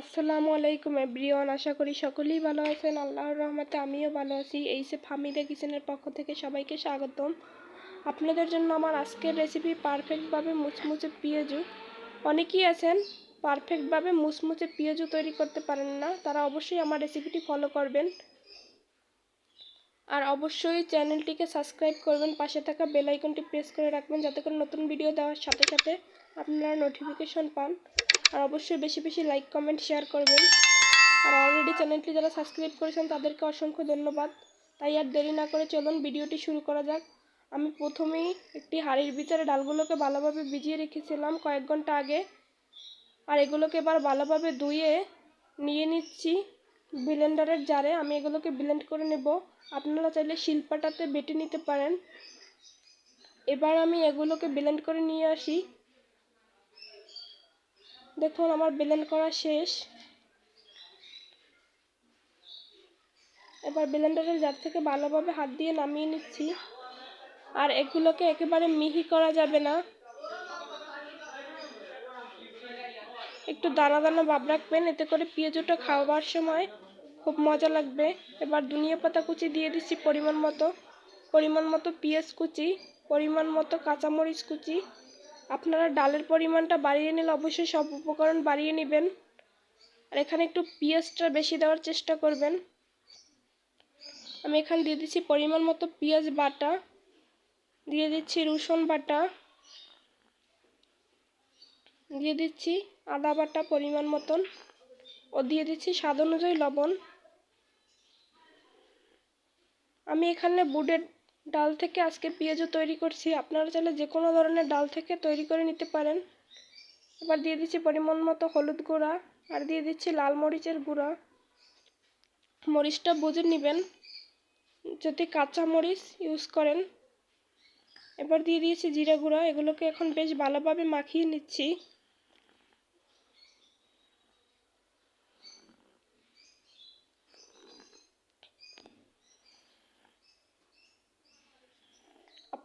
আসসালামু আলাইকুম এভরিওয়ান, আশা করি সকলেই ভালো আছেন। আল্লাহর রহমতে আমিও ভালো আছি। এই সে ফামিদা কিচেনের পক্ষ থেকে সবাইকে স্বাগতম। আপনাদের জন্য আমার আজকের রেসিপি পারফেক্টভাবে মুচমুচে পেঁয়াজু। অনেকেই আছেন পারফেক্টভাবে মুচমুচে পেঁয়াজু তৈরি করতে পারেন না। তারা অবশ্যই আমার রেসিপিটি ফলো করবেন। আর অবশ্যই চ্যানেলটিকে সাবস্ক্রাইব করবেন। পাশে থাকা বেল আইকনটি প্রেস করে রাখবেন, যাতে করে নতুন ভিডিও দেওয়ার সাথে সাথে আপনারা নোটিফিকেশন পান। আর অবশ্যই বেশি বেশি লাইক কমেন্ট শেয়ার করবেন। আর অলরেডি চ্যানেলটি যারা সাবস্ক্রাইব করেছেন, তাদেরকে অসংখ্য ধন্যবাদ। তাই আর দেরি না করে চলুন ভিডিওটি শুরু করা যাক। আমি প্রথমেই একটি হাঁড়ির ভিতরে ডালগুলোকে ভালোভাবে ভিজিয়ে রেখেছিলাম কয়েক ঘণ্টা আগে। আর এগুলোকে এবার ভালোভাবে ধুয়ে নিয়ে নিচ্ছি ব্লেন্ডারের জারে। আমি এগুলোকে ব্লেন্ড করে নেব। আপনারা চাইলে শিল্পাটাতে বেটে নিতে পারেন। এবার আমি এগুলোকে ব্লেন্ড করে নিয়ে আসি। দেখুন, আমার ব্লেন্ড করা শেষ। এবার ব্লেন্ডারের জার থেকে ভালোভাবে হাত দিয়ে নামিয়ে নিচ্ছি। আর এগুলোকে একেবারে মিহি করা যাবে না। একটু দানা দানা ভাব রাখবেন, এতে করে পেঁয়াজটা খাওয়ার সময় খুব মজা লাগবে। এবার ধনিয়া পাতা কুচি দিয়ে দিচ্ছি পরিমাণ মতো। পরিমাণ মতো পেঁয়াজ কুচি, পরিমাণ মতো কাঁচামরিচ কুচি। আপনারা ডালের পরিমাণটা বাড়িয়ে নিলে অবশ্যই সব উপকরণ বাড়িয়ে নেবেন। আর এখানে একটু পেঁয়াজটা বেশি দেওয়ার চেষ্টা করবেন। আমি এখানে দিয়ে দিচ্ছি পরিমাণ মতো পেঁয়াজ বাটা, দিয়ে দিচ্ছি রসুন বাটা, দিয়ে দিচ্ছি আদা বাটা পরিমাণ মতন, ও দিয়ে দিচ্ছি স্বাদ অনুযায়ী লবণ। আমি এখানে বুটের ডাল থেকে আজকে পেঁয়াজও তৈরি করছি। আপনারা চাইলে যে কোনো ধরনের ডাল থেকে তৈরি করে নিতে পারেন। এবার দিয়ে দিচ্ছি পরিমাণ মতো হলুদ গুঁড়া আর দিয়ে দিচ্ছি লাল মরিচের গুঁড়া। মরিচটা বুঝে নেবেন। যদি কাঁচা মরিচ ইউজ করেন। এবার দিয়ে দিয়েছি জিরা গুঁড়া। এগুলোকে এখন বেশ ভালোভাবে মাখিয়ে নিচ্ছি।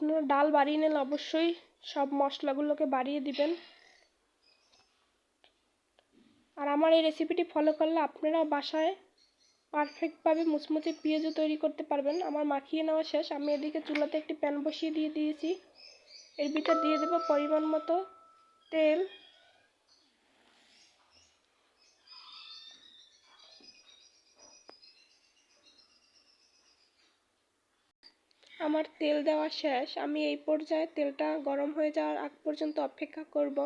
আপনারা ডাল বাড়িয়ে নিলে অবশ্যই সব মশলাগুলোকে বাড়িয়ে দিবেন। আর আমার এই রেসিপিটি ফলো করলে আপনারাও বাসায় পারফেক্টভাবে মুচমুচে পেঁয়াজও তৈরি করতে পারবেন। আমার মাখিয়ে নেওয়া শেষ। আমি এদিকে চুলাতে একটি প্যান বসিয়ে দিয়ে দিয়েছি। এর ভিতর দিয়ে দেবো পরিমাণ মতো তেল। আমার তেল দেওয়া শেষ। আমি এই পর্যায়ে তেলটা গরম হয়ে যাওয়ার আগ পর্যন্ত অপেক্ষা করব।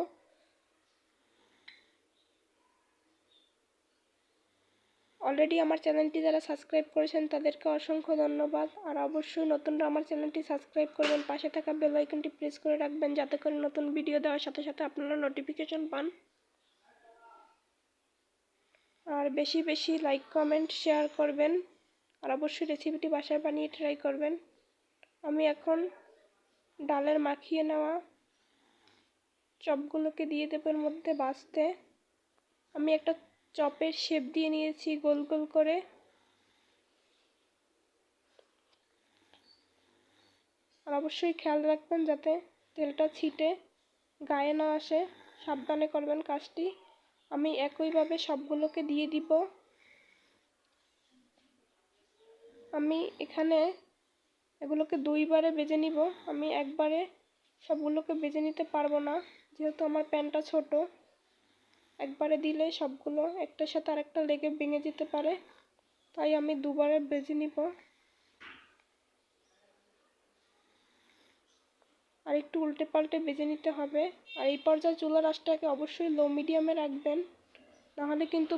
অলরেডি আমার চ্যানেলটি যারা সাবস্ক্রাইব করেছেন, তাদেরকে অসংখ্য ধন্যবাদ। আর অবশ্যই নতুনরা আমার চ্যানেলটি সাবস্ক্রাইব করবেন, পাশে থাকা বেল আইকনটি প্রেস করে রাখবেন, যাতে করে নতুন ভিডিও দেওয়ার সাথে সাথে আপনারা নোটিফিকেশন পান। আর বেশি বেশি লাইক কমেন্ট শেয়ার করবেন। আর অবশ্যই রেসিপিটি বাসায় বানিয়ে ট্রাই করবেন। আমি এখন ডালের মাখিয়ে নেওয়া চপগুলোকে দিয়ে দেবো এর মধ্যে বাছতে আমি একটা চপের শেপ দিয়ে নিয়েছি গোল গোল করে। আর অবশ্যই খেয়াল রাখবেন যাতে তেলটা ছিটে, গায়ে না আসে। সাবধানে করবেন কাজটি। আমি একইভাবে সবগুলোকে দিয়ে দিব। আমি এখানে এগুলোকে দুইবারে বেজে নিব। আমি একবারে সবগুলোকে বেজে নিতে পারব না, যেহেতু আমার প্যানটা ছোট। একবারে দিলে সবগুলো একটার সাথে আরেকটা লেগে ভেঙে যেতে পারে, তাই আমি দুবারে বেজে নিব। আর একটু উল্টে পাল্টে বেজে নিতে হবে। আর এই পর্যায়ে চুলার আঁচটাকে অবশ্যই লো মিডিয়ামে রাখবেন, নাহলে কিন্তু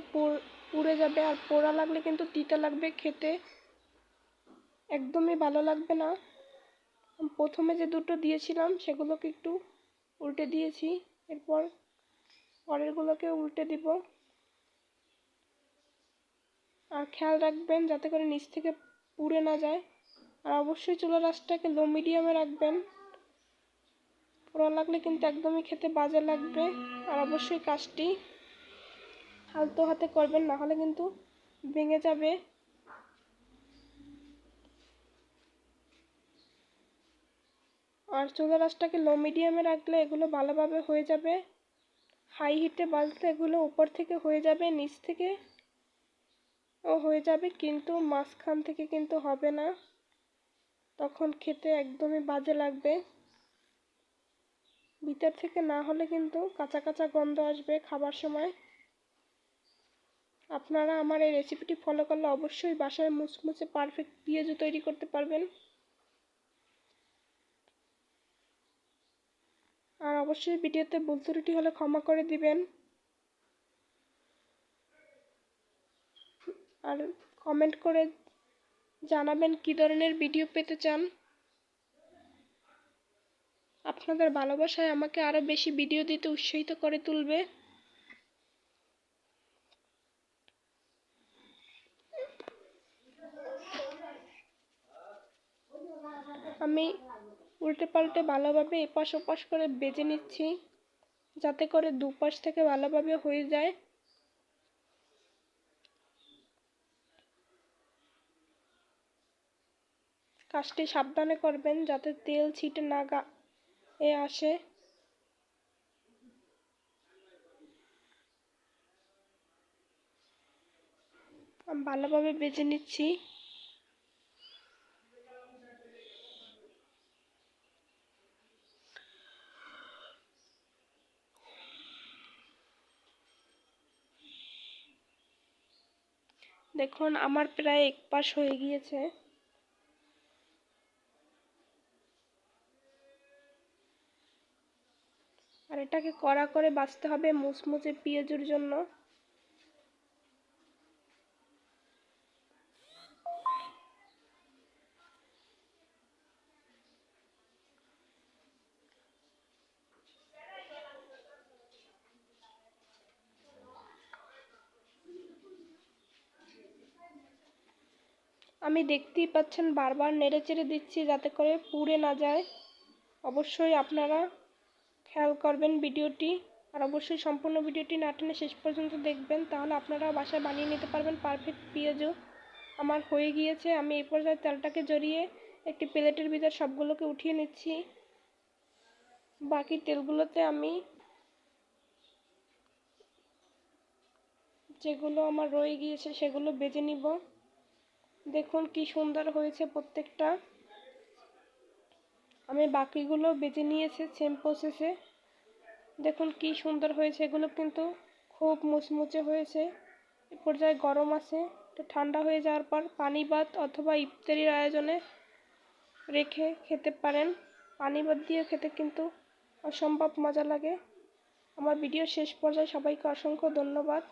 পুড়ে যাবে। আর পোড়া লাগলে কিন্তু তিতা লাগবে খেতে। একদমই ভালো লাগবে না। প্রথমে যে দুটো দিয়েছিলাম, সেগুলোকে একটু উল্টে দিয়েছি। এরপর পরেরগুলোকে উল্টে দিব। আর খেয়াল রাখবেন, যাতে করে নিচ থেকে পুড়ে না যায়। আর অবশ্যই চুলার আঁচটাকে লো মিডিয়ামে রাখবেন। পোড়া লাগলে কিন্তু একদমই খেতে বাজে লাগবে। আর অবশ্যই কাজটি হালতো হাতে করবেন, না হলে কিন্তু ভেঙে যাবে। আর চুলার আঁচটাকে লো মিডিয়ামে রাখলে এগুলো ভালোভাবে হয়ে যাবে। হাই হিটে বাজলে এগুলো উপর থেকে হয়ে যাবে, নিচ থেকে ও হয়ে যাবে, কিন্তু মাঝখান থেকে কিন্তু হবে না। তখন খেতে একদমই বাজে লাগবে। ভিতর থেকে না হলে কিন্তু কাঁচা কাঁচা গন্ধ আসবে খাবার সময়। আপনারা আমার এই রেসিপিটি ফলো করলে অবশ্যই বাসায় মুচমুচে পারফেক্ট পিঁয়াজও তৈরি করতে পারবেন আর অবশ্যই ভিডিওতে ভুল ত্রুটি হলে ক্ষমা করে দিবেন। আর কমেন্ট করে জানাবেন কী ধরনের ভিডিও পেতে চান। আপনাদের ভালোবাসায় আমাকে আরও বেশি ভিডিও দিতে উৎসাহিত করে তুলবে। আমি উল্টে পাল্টে ভালোভাবে এপাশ ওপাশ করে বেজে নিচ্ছি, যাতে করে দুপাশ থেকে ভালোভাবে হয়ে যায়। কাজটি সাবধানে করবেন যাতে তেল ছিটে না গা, এ আসে। ভালোভাবে বেজে নিচ্ছি। দেখুন, আমার প্রায় এক পাশ হয়ে গিয়েছে। আর এটাকে কড়া করে বাঁচতে হবে মুচমুচে পেঁয়াজের জন্য। আমি দেখতেই পাচ্ছেন বারবার নেড়ে চেড়ে দিচ্ছি যাতে করে পুড়ে না যায়। অবশ্যই আপনারা খেয়াল করবেন ভিডিওটি আর অবশ্যই সম্পূর্ণ ভিডিওটি না টেনে শেষ পর্যন্ত দেখবেন, তাহলে আপনারা বাসায় বানিয়ে নিতে পারবেন পারফেক্ট পেঁয়াজও আমার হয়ে গিয়েছে, আমি এই পর্যায়ে তেলটাকে জড়িয়ে একটি প্লেটের ভিতর সবগুলোকে উঠিয়ে নিচ্ছি। বাকি তেলগুলোতে আমি যেগুলো আমার রয়ে গিয়েছে সেগুলো বেজে নিব। দেখুন কি সুন্দর হয়েছে প্রত্যেকটা। আমি বাকিগুলো বেজে নিয়েছি সেম প্রসেসে দেখুন কি সুন্দর হয়েছে, এগুলো কিন্তু খুব মুচমুচে হয়েছে। এ পর্যায়ে গরম আছে, একটু ঠান্ডা হয়ে যাওয়ার পর পানি ভাত অথবা ইফতারির আয়োজনে রেখে খেতে পারেন। পানি ভাত দিয়ে খেতে কিন্তু অসম্ভব মজা লাগে। আমার ভিডিও শেষ পর্যায়ে সবাইকে অসংখ্য ধন্যবাদ।